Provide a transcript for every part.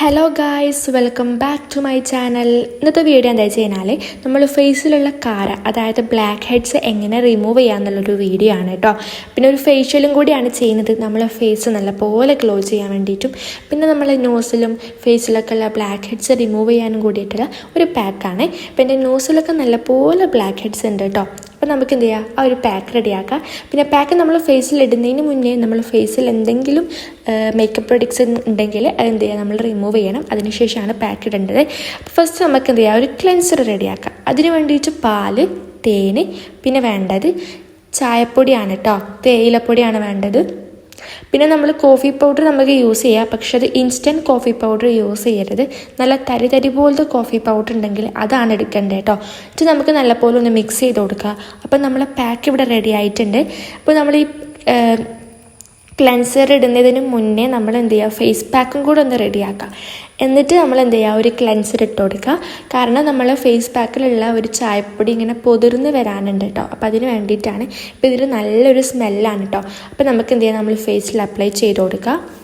Hello guys welcome back to my channel ഇന്നത്തെ video എന്താ വെച്ച് കഴിഞ്ഞാൽ നമ്മൾ ഫേസിലുള്ള കാര അതായത് ബ്ലാക്ക് ഹെഡ്സ് എങ്ങനെ റിമൂവ് ചെയ്യാമെന്നുള്ളൊരു വീഡിയോ ആണ് കേട്ടോ പിന്നെ ഒരു ഫേഷ്യലും കൂടിയാണ് ചെയ്യുന്നത്. നമ്മളെ ഫേസ് നല്ലപോലെ ഗ്ലോ ചെയ്യാൻ വേണ്ടിയിട്ടും പിന്നെ നമ്മളെ നോസിലും ഫേസിലൊക്കെ ഉള്ള ബ്ലാക്ക് ഹെഡ്സ് റിമൂവ് ചെയ്യാനും കൂടിയിട്ടുള്ള ഒരു പാക്കാണ് പിന്നെ നോസിലൊക്കെ നല്ലപോലെ ബ്ലാക്ക് ഹെഡ്സ് ഉണ്ട് കേട്ടോ നമുക്ക് എന്ത് ചെയ്യാം ആ ഒരു പാക്ക് റെഡിയാക്കുക പിന്നെ പാക്ക് നമ്മൾ ഫേസിൽ ഇടുന്നതിന് മുന്നേ നമ്മൾ ഫേസിൽ എന്തെങ്കിലും മേക്കപ്പ് പ്രൊഡക്ട്സ് ഉണ്ടെങ്കിൽ അത് എന്ത് ചെയ്യുക നമ്മൾ റിമൂവ് ചെയ്യണം അതിനുശേഷമാണ് പാക്ക് ഇടേണ്ടത്. ഫസ്റ്റ് നമുക്ക് എന്ത് ചെയ്യാം ഒരു ക്ലെൻസർ റെഡിയാക്കാം അതിന് വേണ്ടിയിട്ട് പാൽ തേന് പിന്നെ വേണ്ടത് ചായപ്പൊടിയാണ് കേട്ടോ തേയിലപ്പൊടിയാണ് വേണ്ടത്. പിന്നെ നമ്മൾ കോഫി പൗഡർ നമുക്ക് യൂസ് ചെയ്യാം. പക്ഷെ അത് ഇൻസ്റ്റന്റ് കോഫി പൗഡർ യൂസ് ചെയ്യരുത്. നല്ല തരി തരി പോലത്തെ കോഫി പൗഡർ ഉണ്ടെങ്കിൽ അതാണ് എടുക്കേണ്ടത് കേട്ടോ. ഇത് നമുക്ക് നല്ലപോലെ ഒന്ന് മിക്സ് ചെയ്ത് കൊടുക്കുക അപ്പം നമ്മളെ പാക്ക് ഇവിടെ റെഡി ആയിട്ടുണ്ട്. അപ്പോൾ നമ്മൾ ഈ ക്ലെൻസർ ഇടുന്നതിന് മുന്നേ നമ്മൾ എന്ത് ചെയ്യുക? ഫേസ് പാക്കും കൂടെ ഒന്ന് റെഡിയാക്കാം എന്നിട്ട് നമ്മൾ എന്ത് ചെയ്യുക? ഒരു ക്ലെൻസർ ഇട്ട് കൊടുക്കുക. കാരണം നമ്മൾ ഫേസ് പാക്കിലുള്ള ഒരു ചായപ്പൊടി ഇങ്ങനെ പൊതിർന്ന് വരാനുണ്ട് കേട്ടോ. അപ്പോൾ അതിന് വേണ്ടിയിട്ടാണ്. ഇപ്പോൾ ഇതിൽ നല്ലൊരു സ്മെല്ലാണ് കേട്ടോ. അപ്പോൾ നമുക്ക് എന്ത് ചെയ്യാം? നമ്മൾ ഫേസിൽ അപ്ലൈ ചെയ്ത് കൊടുക്കുക.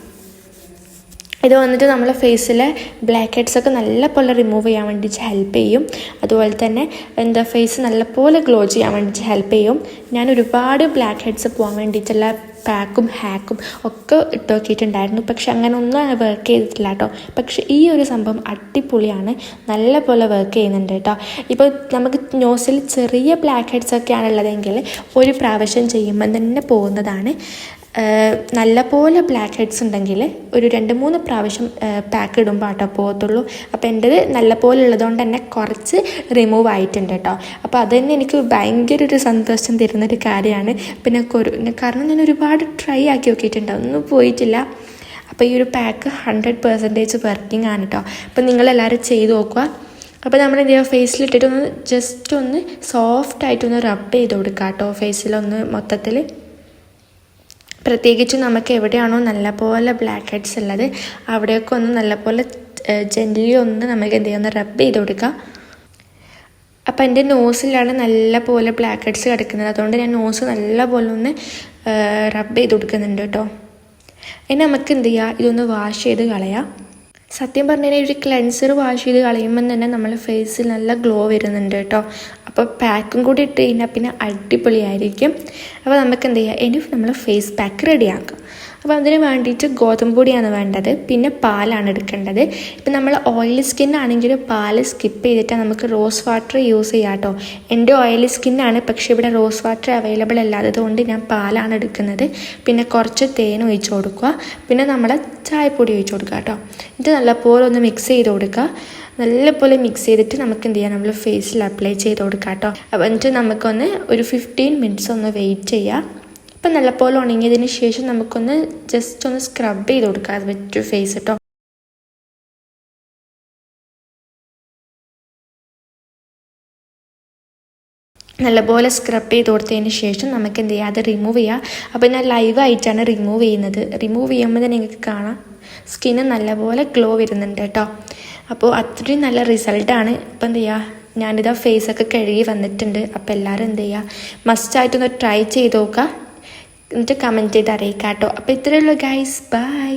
ഇത് വന്നിട്ട് നമ്മളെ ഫേസിലെ ബ്ലാക്ക് ഹെഡ്സ് ഒക്കെ നല്ലപോലെ റിമൂവ് ചെയ്യാൻ വേണ്ടിയിട്ട് ഹെൽപ്പ് ചെയ്യും. അതുപോലെ തന്നെ എന്താ ഫേസ് നല്ലപോലെ ഗ്ലോ ചെയ്യാൻ വേണ്ടിയിട്ട് ഹെൽപ്പ് ചെയ്യും. ഞാൻ ഒരുപാട് ബ്ലാക്ക് ഹെഡ്സ് പോകാൻ വേണ്ടിയിട്ടുള്ള പാക്കും ഹാക്കും ഒക്കെ ഇട്ടോക്കിയിട്ടുണ്ടായിരുന്നു പക്ഷെ അങ്ങനെ ഒന്നും വർക്ക് ചെയ്തിട്ടില്ല കേട്ടോ. പക്ഷെ ഈ ഒരു സംഭവം അടിപൊളിയാണ്. നല്ല പോലെ വർക്ക് ചെയ്യുന്നുണ്ട് കേട്ടോ. ഇപ്പോൾ നമുക്ക് നോസിൽ ചെറിയ ബ്ലാക്ക് ഹെഡ്സ് ഒക്കെയാണുള്ളതെങ്കിൽ ഒരു പ്രാവശ്യം ചെയ്യുമ്പോൾ തന്നെ പോകുന്നതാണ്. നല്ല പോലെ ബ്ലാക്ക് ഹെഡ്സ് ഉണ്ടെങ്കിൽ ഒരു രണ്ട് മൂന്ന് പ്രാവശ്യം പാക്ക് ഇടുമ്പോൾ ആട്ടോ പോകത്തുള്ളൂ. അപ്പോൾ എന്റെത് നല്ല പോലെ ഉള്ളതുകൊണ്ട് തന്നെ കുറച്ച് റിമൂവ് ആയിട്ടുണ്ട് കേട്ടോ. അപ്പോൾ അത് തന്നെ എനിക്ക് ഭയങ്കര ഒരു സന്തോഷം തരുന്നൊരു കാര്യമാണ്. പിന്നെ കാരണം ഞാൻ ഒരുപാട് ട്രൈ ആക്കി നോക്കിയിട്ടുണ്ട്. ഒന്നും പോയിട്ടില്ല. അപ്പോൾ ഈ ഒരു പാക്ക് ഹൺഡ്രഡ് പെർസെന്റേജ് വർക്കിംഗ് ആണ് കേട്ടോ. അപ്പോൾ നിങ്ങളെല്ലാവരും ചെയ്ത് നോക്കുക. അപ്പോൾ നമ്മൾ എന്ത് ചെയ്യുക? ഫേസിലിട്ടിട്ട് ഒന്ന് ജസ്റ്റ് ഒന്ന് സോഫ്റ്റ് ആയിട്ടൊന്ന് റബ്ബ് ചെയ്ത് കൊടുക്കുക കേട്ടോ. ഫേസിലൊന്ന് മൊത്തത്തിൽ പ്രത്യേകിച്ച് നമുക്ക് എവിടെയാണോ നല്ലപോലെ ബ്ലാക്ക് ഹെഡ്സ് ഉള്ളത് അവിടെയൊക്കെ ഒന്ന് നല്ലപോലെ ജെൻലി ഒന്ന് നമുക്ക് എന്ത് ചെയ്യാം റബ്ബ് ചെയ്ത് കൊടുക്കുക. അപ്പം എന്റെ നോസിലാണ് നല്ല പോലെ ബ്ലാക്ക് ഹെഡ്സ് കിടക്കുന്നത്. അതുകൊണ്ട് ഞാൻ നോസ് നല്ല പോലെ ഒന്ന് റബ്ബ് ചെയ്ത് കൊടുക്കുന്നുണ്ട് കേട്ടോ. ഇനി നമുക്ക് എന്ത് ചെയ്യുക? ഇതൊന്ന് വാഷ് ചെയ്ത് കളയാം. സത്യം പറഞ്ഞു കഴിഞ്ഞാൽ ഒരു ക്ലെൻസർ വാഷ് ചെയ്ത് കളയുമ്പം തന്നെ നമ്മളെ ഫേസിൽ നല്ല ഗ്ലോ വരുന്നുണ്ട് കേട്ടോ. അപ്പോൾ പാക്കും കൂടി ഇട്ട് കഴിഞ്ഞാൽ പിന്നെ അടിപൊളിയായിരിക്കും. അപ്പോൾ നമുക്ക് എന്ത് ചെയ്യാം? ഇനി നമ്മൾ ഫേസ് പാക്ക് റെഡിയാക്കാം അപ്പോൾ അതിന് വേണ്ടിയിട്ട് ഗോതമ്പ് പൊടിയാണ് വേണ്ടത്. പിന്നെ പാലാണ് എടുക്കേണ്ടത്. ഇപ്പം നമ്മൾ ഓയിലി സ്കിന്നാണെങ്കിൽ പാൽ സ്കിപ്പ് ചെയ്തിട്ട് നമുക്ക് റോസ് വാട്ടർ യൂസ് ചെയ്യാം കേട്ടോ. എന്റെ ഓയിലി സ്കിന്നാണ് പക്ഷേ ഇവിടെ റോസ് വാട്ടർ അവൈലബിൾ അല്ല അതുകൊണ്ട് ഞാൻ പാലാണ് എടുക്കുന്നത്. പിന്നെ കുറച്ച് തേൻ ഒഴിച്ചു കൊടുക്കുക. പിന്നെ നമ്മൾ ചായപ്പൊടി ഒഴിച്ചു കൊടുക്കുക കേട്ടോ. ഇത് നല്ലപോലെ ഒന്ന് മിക്സ് ചെയ്ത് കൊടുക്കുക. നല്ലപോലെ മിക്സ് ചെയ്തിട്ട് നമുക്ക് എന്ത് ചെയ്യാം? നമ്മൾ ഫേസിൽ അപ്ലൈ ചെയ്ത് കൊടുക്കാം കേട്ടോ എന്നിട്ട് നമുക്കൊന്ന് ഒരു ഫിഫ്റ്റീൻ മിനിറ്റ്സ് ഒന്ന് വെയിറ്റ് ചെയ്യാം. അപ്പം നല്ലപോലെ ഉണങ്ങിയതിന് ശേഷം നമുക്കൊന്ന് ജസ്റ്റ് ഒന്ന് സ്ക്രബ് ചെയ്ത് കൊടുക്കാം. അത് ഫേസ് കേട്ടോ നല്ലപോലെ സ്ക്രബ് ചെയ്ത് കൊടുത്തതിന് ശേഷം നമുക്ക് എന്ത് ചെയ്യാം? അത് റിമൂവ് ചെയ്യാം. അപ്പോൾ ഞാൻ ലൈവ് ആയിട്ടാണ് റിമൂവ് ചെയ്യുന്നത്. റിമൂവ് ചെയ്യുമ്പോൾ തന്നെ നിങ്ങൾക്ക് കാണാം. സ്കിന്ന് നല്ലപോലെ ഗ്ലോ വരുന്നുണ്ട് കേട്ടോ അപ്പോൾ അത്രയും നല്ല റിസൾട്ടാണ് ഇപ്പം എന്ത് ചെയ്യുക ഫേസ് ഒക്കെ കഴുകി വന്നിട്ടുണ്ട്. അപ്പോൾ എല്ലാവരും എന്ത് ചെയ്യുക മസ്റ്റായിട്ടൊന്ന് ട്രൈ ചെയ്ത് നോക്കുക എന്നിട്ട് കമന്റ് ചെയ്ത് അറിയിക്കാം കേട്ടോ അപ്പോൾ ഇത്രയേ ഉള്ളൂ ഗൈസ് ബൈ